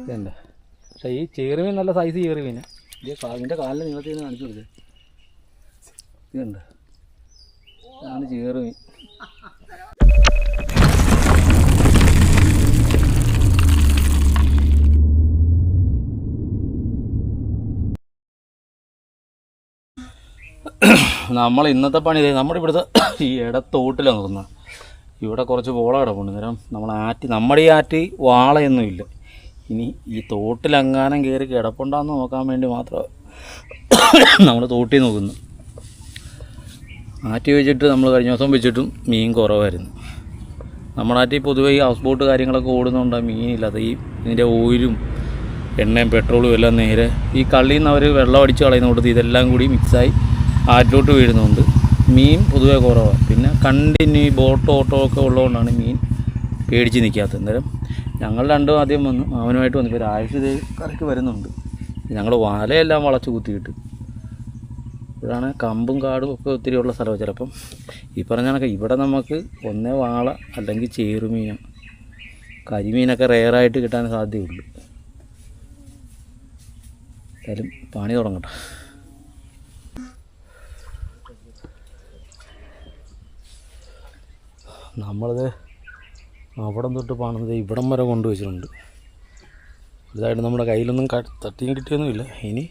ഇതുണ്ട്. പക്ഷേ ഈ ചേറുമീൻ നല്ല സൈസ് ചേറി ഇത് കാലിന്റെ കാലിന്റെ നീളത്തിൽ നിന്ന് കാണിച്ചു കൊടുത്തത് ഇതുണ്ട്. ഇതാണ് ചേറുമീൻ. നമ്മൾ ഇന്നത്തെ പണി ഇതേ നമ്മുടെ ഇവിടുത്തെ ഈ ഇടത്തോട്ടിലാണ് നോക്കുന്നത് ഇവിടെ കുറച്ച് പോള കിടപ്പുണ്ട്. നേരം നമ്മൾ ആറ്റി നമ്മുടെ ഈ വാളയൊന്നും വാളയൊന്നുമില്ല ഇനി ഈ തോട്ടിലെങ്ങാനും കയറി കിടപ്പുണ്ടാന്ന് നോക്കാൻ വേണ്ടി മാത്രം നമ്മൾ തോട്ടി നോക്കുന്നു. ആറ്റി വെച്ചിട്ട് നമ്മൾ കഴിഞ്ഞ ദിവസം വെച്ചിട്ടും മീൻ കുറവായിരുന്നു. നമ്മുടെ ആറ്റിൽ പൊതുവേ ഈ ഹൗസ് ബോട്ട് കാര്യങ്ങളൊക്കെ ഓടുന്നതുകൊണ്ട് മീനില്ലാത്ത. ഈ ഇതിന്റെ ഓയിലും എണ്ണയും പെട്രോളും എല്ലാം നേരെ ഈ കള്ളിയിൽ നിന്ന് അവർ വെള്ളം അടിച്ച് കളയുന്ന കൊടുത്ത് ഇതെല്ലാം കൂടി മിക്സായി ആറ്റിലോട്ട് വീഴുന്നുണ്ട് മീൻ പൊതുവേ കുറവാണ് പിന്നെ കണ്ടിന്യൂ ബോട്ടോ ഓട്ടോ ഒക്കെ ഉള്ളതുകൊണ്ടാണ് മീൻ പേടിച്ച് നിൽക്കാത്തത് അന്നേരം ഞങ്ങൾ രണ്ടും ആദ്യം വന്നു അവനുമായിട്ട് വന്നു ഇപ്പോൾ രാഴ്ച ഇത് വരുന്നുണ്ട്. ഞങ്ങൾ വലയെല്ലാം വളച്ച് കുത്തിയിട്ട്. ഇവിടാണ് കമ്പും കാടും ഒക്കെ ഒത്തിരി ഉള്ള സ്ഥലമാണ് ചിലപ്പം. ഈ പറഞ്ഞ കണക്ക് ഇവിടെ നമുക്ക് ഒന്നേ വാള അല്ലെങ്കിൽ ചേറുമീനോ കരിമീനൊക്കെ റെയറായിട്ട് കിട്ടാൻ സാധ്യതയുള്ളൂ. എന്തായാലും പണി തുടങ്ങട്ടെ. നമ്മളത് അവിടം തൊട്ട് പണിത് ഇവിടം വരെ കൊണ്ടുവച്ചിട്ടുണ്ട് ഇതായിട്ട് നമ്മുടെ കയ്യിലൊന്നും തട്ടിയും കിട്ടിയൊന്നുമില്ല. ഇനി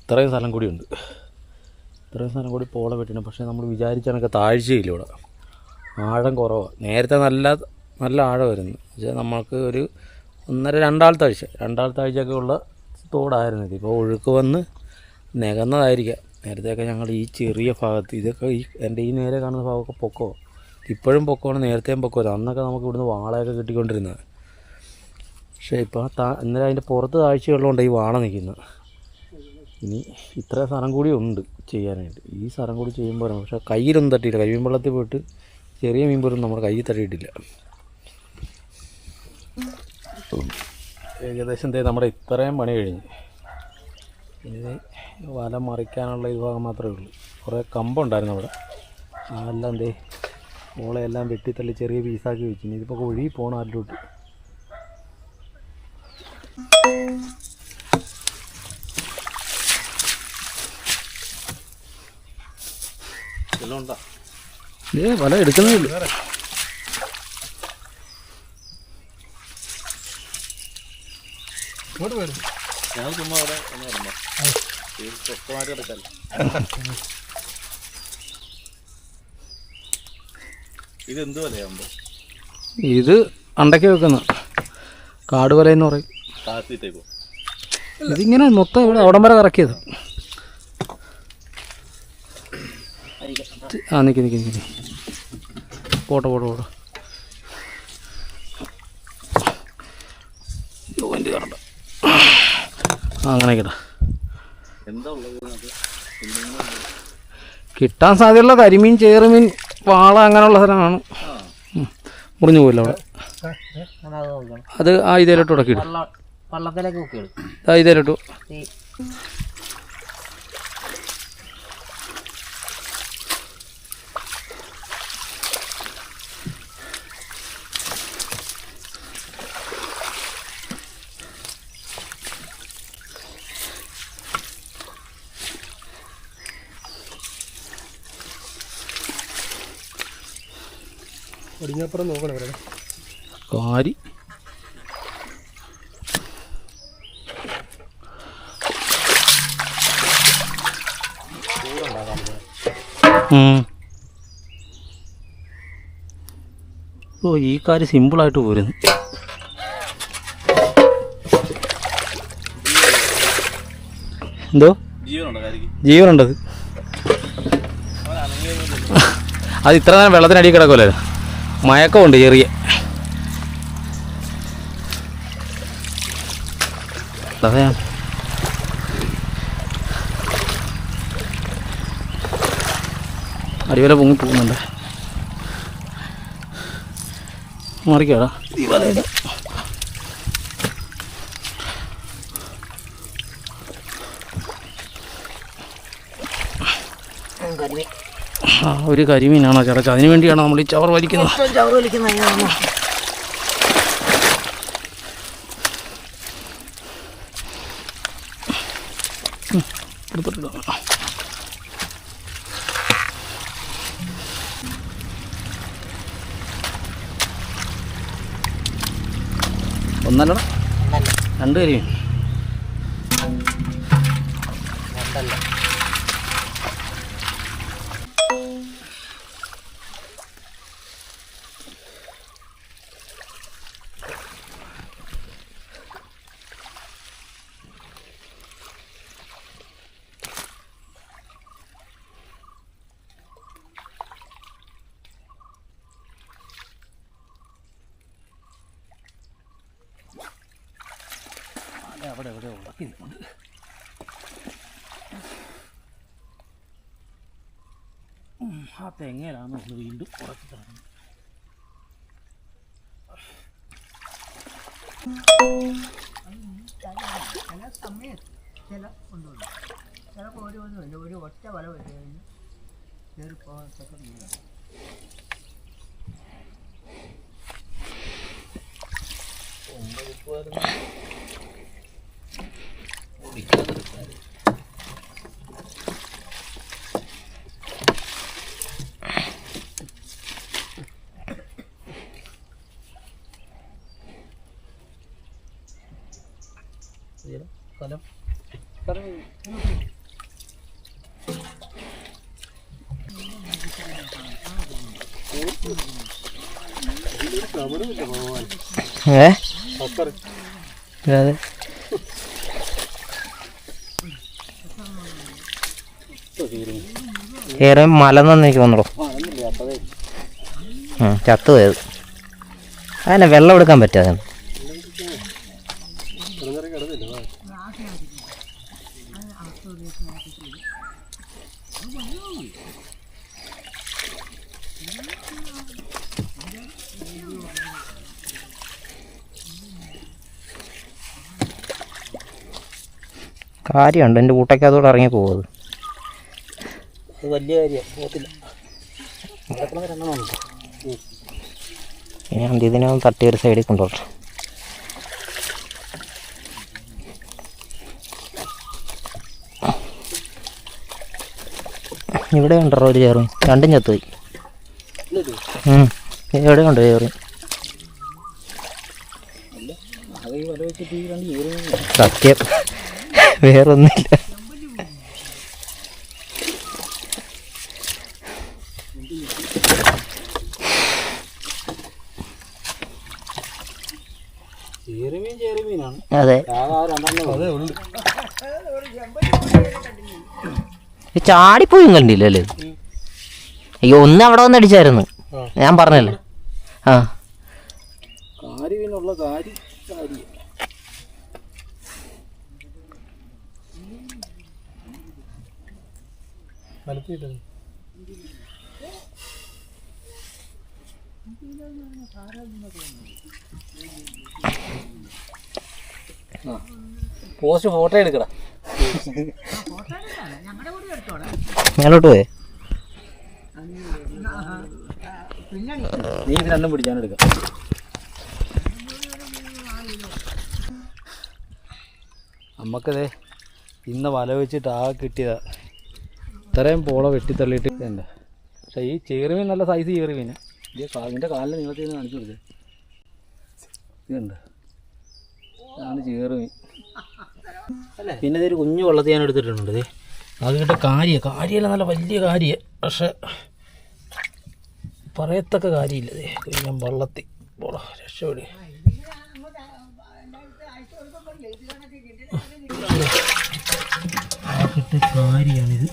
ഇത്രയും സ്ഥലം കൂടിയുണ്ട് ഇത്രയും സ്ഥലം കൂടി പോള പറ്റുന്നു പക്ഷേ നമ്മൾ വിചാരിച്ച താഴ്ചയില്ല ഇവിടെ. ആഴം കുറവാണ് നേരത്തെ നല്ല നല്ല ആഴമായിരുന്നു. പക്ഷേ നമ്മൾക്ക് ഒരു ഒന്നര രണ്ടാളത്തെ ആഴ്ച. രണ്ടാളത്തെ ആഴ്ചയൊക്കെ ഉള്ള തോടായിരുന്നു ഇത്. ഇപ്പോൾ ഒഴുക്ക് വന്ന് നികന്നതായിരിക്കാം. നേരത്തെയൊക്കെ ഞങ്ങൾ ഈ ചെറിയ ഭാഗത്ത് ഇതൊക്കെ ഈ എന്റെ ഈ നേരെ കാണുന്ന ഭാഗമൊക്കെ പൊക്കോ. ഇപ്പോഴും പൊക്കമാണ് നേരത്തെയും പൊക്കോ അന്നൊക്കെ നമുക്ക് ഇവിടുന്ന് വാളയൊക്കെ കിട്ടിക്കൊണ്ടിരുന്നത്. പക്ഷേ ഇപ്പോൾ താ ഇന്നലെ അതിന്റെ പുറത്ത് താഴ്ചയുള്ളതുകൊണ്ട് ഈ വാള നിൽക്കുന്നത്. ഇനി ഇത്ര സ്ഥലം കൂടി ഉണ്ട് ചെയ്യാനായിട്ട്. ഈ സ്ഥലം കൂടി ചെയ്യുമ്പോൾ പക്ഷെ കയ്യിലൊന്നും തട്ടിയില്ല. കരിമീൻ വെള്ളത്തിൽ പോയിട്ട് ചെറിയ മീൻ പോലും നമ്മുടെ കയ്യിൽ തട്ടിയിട്ടില്ല. ഏകദേശം ദേ നമ്മുടെ ഇത്രയും പണി കഴിഞ്ഞ്. ഇനി വല മറിക്കാനുള്ള ഈ ഭാഗം മാത്രമേ ഉള്ളൂ. കുറേ കമ്പുണ്ടായിരുന്നു അവിടെ. അതെല്ലാം ദേ മോളെല്ലാം വെട്ടിത്തള്ളി ചെറിയ പീസാക്കി വെച്ചു. ഇനി ഇതിപ്പോൾ ഒഴുകി പോകണം അതിലോട്ട്. ഏ വല എടുക്കുന്നേ ഉള്ളൂ. ഞാൻ ചുമ്മാ അവിടെ ഒന്ന് ഇറങ്ങാം സ്വസ്ഥമായിട്ട് കിടക്കാല്ലോ? ഇത് എന്ത് വിലയാകുമ്പോ ഇത് അണ്ടയ്ക്ക് വെക്കുന്ന. കാടുവല എന്ന് പറയും. താഴ്ത്തിട്ടേക്കോ ഇതിങ്ങനെ മൊത്തം ഇവിടെ അവിടം വരെ കറക്കിയത്. ആ നിൽക്കി നിൽക്കി നിൽക്കി പോട്ടെ പോട്ടെ പോട്ടെ. ജോയിന്റ് കറണ്ട. ആ അങ്ങനെ കിട്ടാം കിട്ടാൻ സാധ്യതയുള്ള കരിമീൻ ചേറുമീൻ വാള അങ്ങനെയുള്ള സ്ഥലമാണ് മുറിഞ്ഞു പോയില്ല അവിടെ. അത് ആ ഇതേലോട്ട് ഉടക്കിയിട്ടു ആ ഇതേലോട്ടു. ഒടിഞ്ഞപ്പുറം നോക്കണം ഇവിടെ കാരി. ഓ ഈ കാര്യം സിമ്പിളായിട്ട് പോരുന്നു. എന്തോ? ജീവനുണ്ടത്. അത് ഇത്ര നേരം വെള്ളത്തിനടിയിൽ കിടക്കുമല്ലോ മയക്കമുണ്ട് ചെറിയ. അതെ അടിവല പൊങ്ങി പോകുന്നുണ്ട്. മാറിക്കാടാ. ഈ ആ ഒരു കരിമീനാണോ ചേട്ടാ അതിനു വേണ്ടിയാണോ നമ്മൾ ഈ ചവർ വലിക്കുന്നത്? ചവർ വലിക്കുന്ന കൊടുത്തിട്ടുണ്ടോ ഒന്നല്ലടാ രണ്ട് കരിമീൻ. രണ്ടല്ല. ആ തെങ്ങയിലാണ് നമ്മൾ വീണ്ടും ഉറക്കി കിടക്കുന്നത് ഒരു ഒറ്റ വല വെച്ച് കഴിഞ്ഞ് കയറി പോകത്തൊക്കെ മീനാണ് സ്ഥലം ഏ? അതെ. ഏറെ മലന്നെന്ന് എനിക്ക് വന്നോ ചത്തു പോയത് അതന്നെ വെള്ളം എടുക്കാൻ പറ്റാതെ കാര്യമുണ്ട്. എന്റെ കൂട്ടയ്ക്കതോടെ ഇറങ്ങി പോകുന്നത് വലിയ കാര്യമാണ്. ഇനി ഇതിനെ തട്ടിയൊരു തട്ടി ഒരു സൈഡിൽ കൊണ്ടുപോട്ടെ ഇവിടെ ഉണ്ടോ ഒരു ചേറും രണ്ടും ചത്തുപോയി. എവിടെ ഉണ്ട് ചേറ് സത്യം. വേറൊന്നുമില്ല. അതെ. അതെ ചാടിപ്പോയി കണ്ടില്ലല്ലേ അയ്യോ ഒന്ന് അവിടെ വന്ന് അടിച്ചായിരുന്നു. ഞാൻ പറഞ്ഞല്ലേ? ആ. പോസ്റ്റ് ഫോട്ടോ എടുക്കടാ. മേലോട്ട് പോയേ? നീ ഇത് രണ്ടും എടുക്കാം. ഇന്ന് വല വെച്ചിട്ട് ആ കിട്ടിയതാ. ഇത്രയും പോള വെട്ടിത്തള്ളിയിട്ട് എന്താ പക്ഷേ ഈ ചേറുമീൻ നല്ല സൈസ് ചേറുമീൻ ഇത് കാലിന്റെ കാലിൽ നീളത്തിൽ നിന്ന് കാണിച്ചു കൊടുത്തത് ഇതുണ്ട് ഇതാണ് ചേറുമീൻ. പിന്നെ ഇതൊരു കുഞ്ഞു വെള്ളത്തിൽ ഞാൻ എടുത്തിട്ടുണ്ട് ദേ. അത് കാര്യ കാര്യല്ല നല്ല വലിയ കാര്യ. പക്ഷെ പറയത്തക്ക കാര്യമില്ല ദേ. ഇത് ഞാൻ വള്ളത്തി. പോടാ രക്ഷപ്പെടി. കാര്യമാണിത്